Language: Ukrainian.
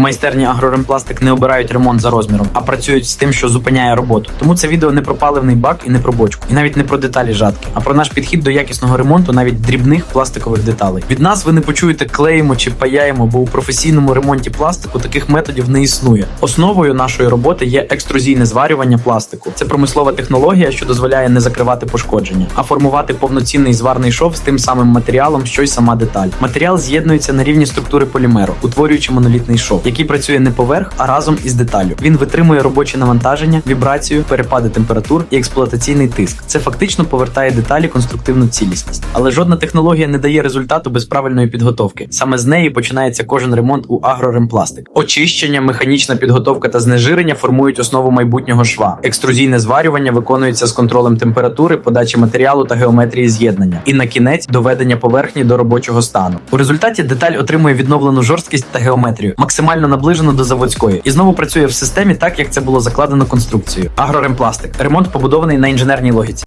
майстерні агроремпластик не обирають ремонт за розміром, а працюють з тим, що зупиняє роботу. Тому це відео не про паливний бак і не про бочку, і навіть не про деталі жатки, а про наш підхід до якісного ремонту навіть дрібних пластикових деталей. Від нас ви не почуєте клеїмо чи паяємо, бо у професійному ремонті пластику таких методів не існує. Основою нашої роботи є екструзійне зварювання пластику. Це промислова технологія, що дозволяє не закривати пошкодження, а формувати повноцінний зварний шов з тим самим матеріалом, що й сама деталь. Матеріал з'єднується на рівні структури полімеру, утворюючи монолітний шов, який працює не поверх, а разом із деталлю. Він витримує робоче навантаження, вібрацію, перепади температур і експлуатаційний тиск. Це фактично повертає деталі конструктивну цілісність. Але жодна технологія не дає результату без правильної підготовки. Саме з неї починається кожен ремонт у агроремпластик. Очищення, механічна підготовка та знежирення формують основу майбутнього шва. Екструзійне зварювання виконується з контролем температури, подачі матеріалу та геометрії з'єднання. І на кінець доведення поверхні до робочого стану. У результаті деталь отримує відновлену жорсткість та геометрію, максимально наближену до заводської, і знову працює в системі так, як це було закладено конструкцією. Агроремпластик ремонт побудований на інженерній логіці.